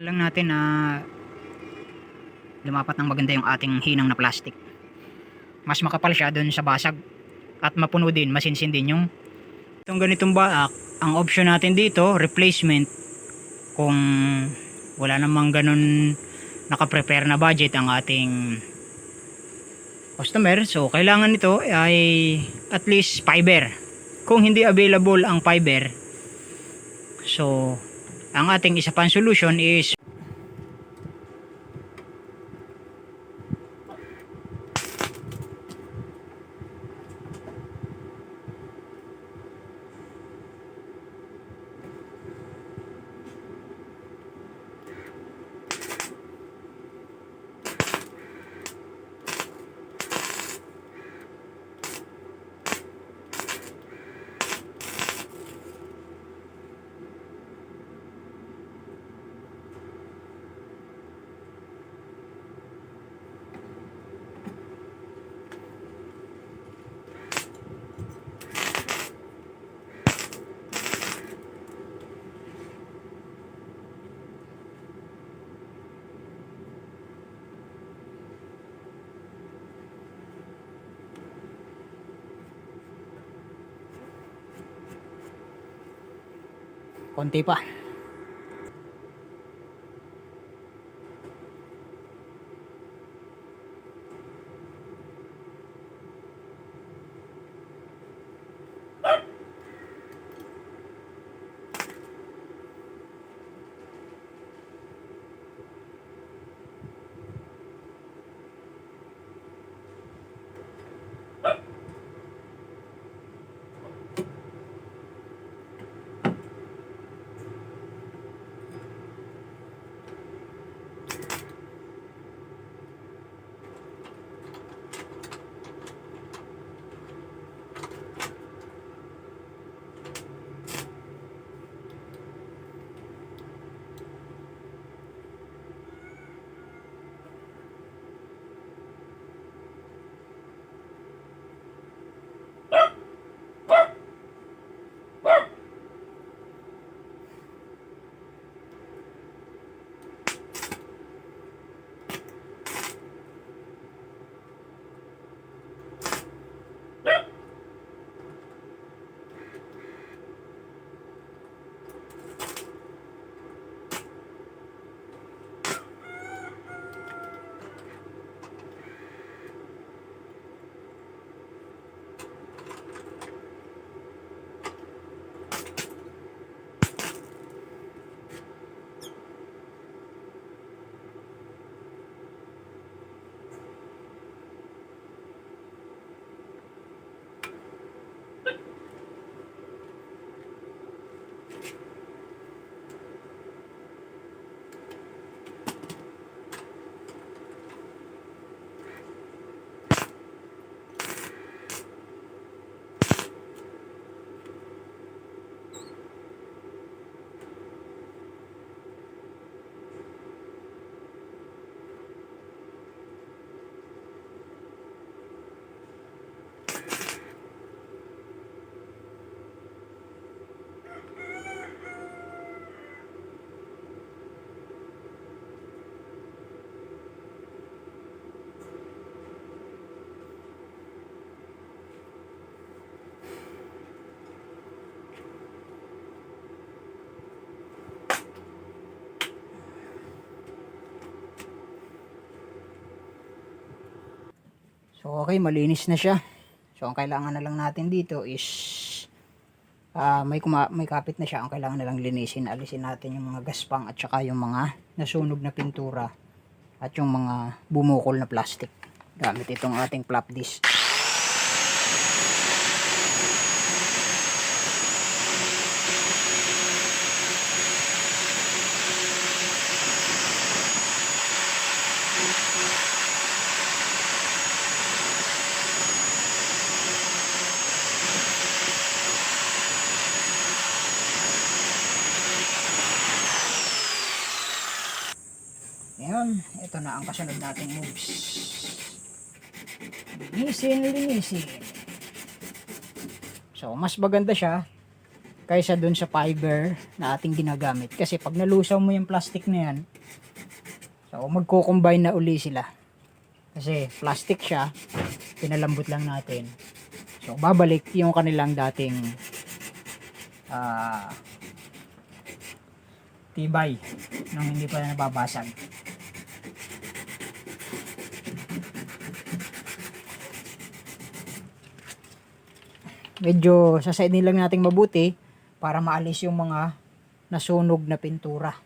lang natin na lumapat ng maganda yung ating hinang na plastic. Mas makapal siya doon sa basag at mapuno din, masinsin din yung itong ganitong baak. Ang option natin dito, replacement kung wala namang ganun nakaprepare na budget ang ating customer. So, kailangan nito ay at least fiber. Kung hindi available ang fiber, so, ang ating isa pang solution is konti pa. Okay, malinis na siya. So ang kailangan na lang natin dito is ah may kuma may kapit na siya. Ang kailangan na lang linisin, alisin natin yung mga gaspang at saka yung mga nasunog na pintura at yung mga bumukol na plastic gamit itong ating flap disc. Ngayon, ito na ang kasunod nating moves. Linisin, linisin. So, mas maganda siya kaysa dun sa fiber na ating ginagamit. Kasi pag nalusaw mo yung plastic na yan, so magko-combine na uli sila. Kasi plastic siya, pinalambot lang natin. So babalik yung kanilang dating ah tibay nung hindi pa nababasag. Medyo sasaidin lang natin mabuti para maalis yung mga nasunog na pintura.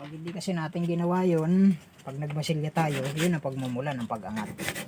Pag hindi kasi natin ginawa yun, pag nagmasilya tayo, yun ang pagmumula ng pag-angat.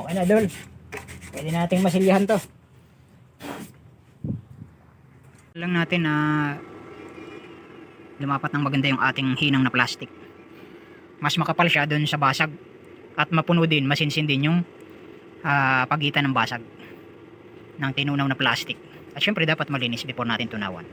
Okay na, Dol. Pwede nating masilyahan to. Lang natin na lumapat ng maganda yung ating hinang na plastic. Mas makapal siya doon sa basag at mapuno din, masinsin din yung ah, pagitan ng basag ng tinunaw na plastic. At syempre dapat malinis before natin tunawan.